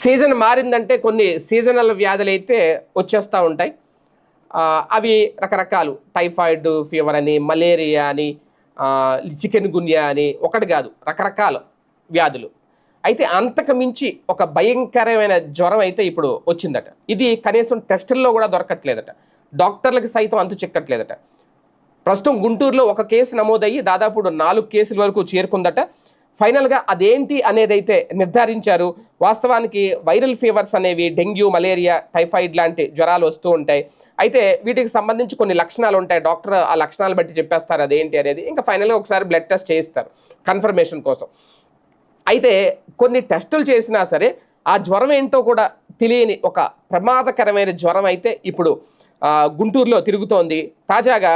Season మారిందంటే కొన్ని seasonal వ్యాధులు అయితే వచ్చేస్తూ ఉంటాయి. అవి రకరకాలు. టైఫాయిడ్ ఫీవర్ అని మలేరియా అని చికెన్ గున్యా అని ఒకటి కాదు రకరకాల వ్యాధులు. అయితే అంతకు మించి ఒక భయంకరమైన జ్వరం అయితే ఇప్పుడు వచ్చిందట. ఇది కనీసం టెస్టుల్లో కూడా దొరకట్లేదట. డాక్టర్లకు సైతం అంతు చిక్కట్లేదట. ప్రస్తుతం గుంటూరులో ఒక కేసు నమోదయ్యి దాదాపు నాలుగు కేసుల వరకు చేరుకుందట. ఫైనల్గా అదేంటి అనేది అయితే నిర్ధారించారు వాస్తవానికి వైరల్ ఫీవర్స్ అనేవి డెంగ్యూ మలేరియా టైఫాయిడ్ లాంటి జ్వరాలు వస్తూ ఉంటాయి. అయితే వీటికి సంబంధించి కొన్ని లక్షణాలు ఉంటాయి. డాక్టర్ ఆ లక్షణాలు బట్టి చెప్పేస్తారు అదేంటి అనేది. ఇంకా ఫైనల్గా ఒకసారి బ్లడ్ టెస్ట్ చేయిస్తారు కన్ఫర్మేషన్ కోసం. అయితే కొన్ని టెస్టులు చేసినా సరే ఆ జ్వరం ఏంటో కూడా తెలియని ఒక ప్రమాదకరమైన జ్వరం అయితే ఇప్పుడు గుంటూరులో తిరుగుతోంది. తాజాగా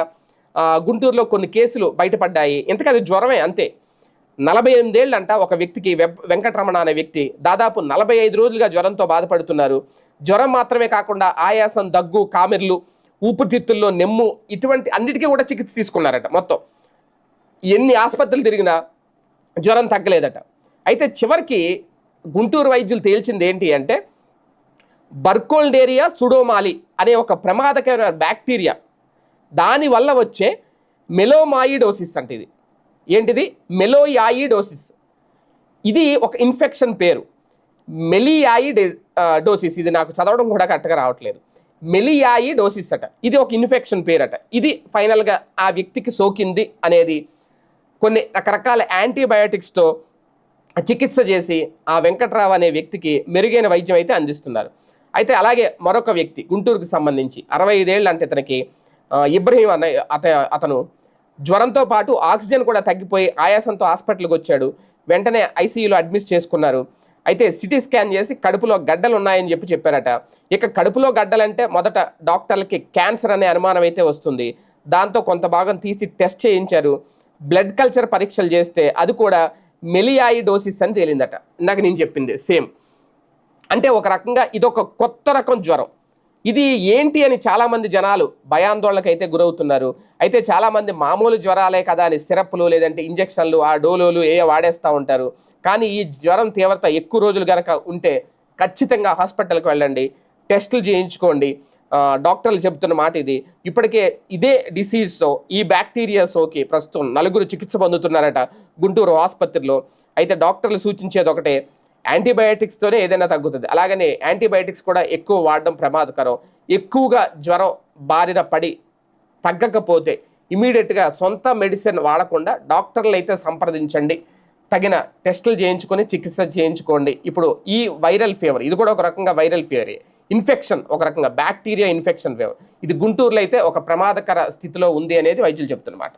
గుంటూరులో కొన్ని కేసులు బయటపడ్డాయి. ఇంతకది జ్వరమే అంతే. నలభై ఎనిమిదేళ్ళంట ఒక వ్యక్తికి వెంకటరమణ అనే వ్యక్తి దాదాపు నలభై ఐదు రోజులుగా జ్వరంతో బాధపడుతున్నారు. జ్వరం మాత్రమే కాకుండా ఆయాసం దగ్గు కామెర్లు ఊపిరితిత్తుల్లో నెమ్ము ఇటువంటి అన్నిటికీ కూడా చికిత్స తీసుకున్నారట మొత్తం. ఎన్ని ఆసుపత్రులు తిరిగినా జ్వరం తగ్గలేదట. అయితే చివరికి గుంటూరు వైద్యులు తేల్చింది ఏంటి అంటే బర్కోల్డేరియా సుడోమాలి అనే ఒక ప్రమాదకరమైన బ్యాక్టీరియా. దానివల్ల వచ్చే మెలోమాయిడోసిస్ అంటే ఇది. ఏంటిది? మెలోయాయిడోసిస్. ఇది ఒక ఇన్ఫెక్షన్ పేరు. మెలియాయి డోసిస్. ఇది నాకు చదవడం కూడా కరెక్ట్గా రావట్లేదు. మెలియాయి డోసిస్ అట. ఇది ఒక ఇన్ఫెక్షన్ పేరట. ఇది ఫైనల్గా ఆ వ్యక్తికి సోకింది అనేది కొన్ని రకరకాల యాంటీబయాటిక్స్తో చికిత్స చేసి ఆ వెంకట్రావు అనే వ్యక్తికి మెరుగైన వైద్యం అయితే అందిస్తున్నారు. అయితే అలాగే మరొక వ్యక్తి గుంటూరుకు సంబంధించి అరవై ఐదేళ్ళు అంటే ఇతనికి ఇబ్రహీం అనే అత అతను జ్వరంతో పాటు ఆక్సిజన్ కూడా తగ్గిపోయి ఆయాసంతో హాస్పిటల్కి వచ్చాడు. వెంటనే ఐసీయూలో అడ్మిట్ చేసుకున్నారు. అయితే సిటీ స్కాన్ చేసి కడుపులో గడ్డలు ఉన్నాయని చెప్పి చెప్పారట. ఇక కడుపులో గడ్డలంటే మొదట డాక్టర్లకి క్యాన్సర్ అనే అనుమానం అయితే వస్తుంది. దాంతో కొంత భాగం తీసి టెస్ట్ చేయించారు. బ్లడ్ కల్చర్ పరీక్షలు చేస్తే అది కూడా మెలియాయిడోసిస్ అని తేలిందట. ఇందాక నేను చెప్పింది సేమ్. అంటే ఒక రకంగా ఇదొక కొత్త రకం జ్వరం. ఇది ఏంటి అని చాలామంది జనాలు భయాందోళనకు అయితే గురవుతున్నారు. అయితే చాలామంది మామూలు జ్వరాలే కదా అని సిరప్లు లేదంటే ఇంజక్షన్లు ఆ డోలోలు ఏ వాడేస్తూ ఉంటారు. కానీ ఈ జ్వరం తీవ్రత ఎక్కువ రోజులు కనుక ఉంటే ఖచ్చితంగా హాస్పిటల్కి వెళ్ళండి టెస్టులు చేయించుకోండి. డాక్టర్లు చెబుతున్న మాట ఇది. ఇప్పటికే ఇదే డిసీజ్తో ఈ బ్యాక్టీరియా సోకి ప్రస్తుతం నలుగురు చికిత్స పొందుతున్నారట గుంటూరు ఆసుపత్రిలో. అయితే డాక్టర్లు సూచించేది ఒకటే యాంటీబయాటిక్స్తోనే ఏదైనా తగ్గుతుంది. అలాగనే యాంటీబయాటిక్స్ కూడా ఎక్కువ వాడడం ప్రమాదకరం. ఎక్కువగా జ్వరం బారిన పడి తగ్గకపోతే ఇమీడియట్గా సొంత మెడిసిన్ వాడకుండా డాక్టర్లు అయితే సంప్రదించండి. తగిన టెస్టులు చేయించుకొని చికిత్స చేయించుకోండి. ఇప్పుడు ఈ వైరల్ ఫీవర్ ఇది కూడా ఒక రకంగా వైరల్ ఫీవరే ఇన్ఫెక్షన్ ఒక రకంగా బ్యాక్టీరియా ఇన్ఫెక్షన్ ఫీవర్. ఇది గుంటూరులో అయితే ఒక ప్రమాదకర స్థితిలో ఉంది అనేది వైద్యులు చెప్తున్నమాట.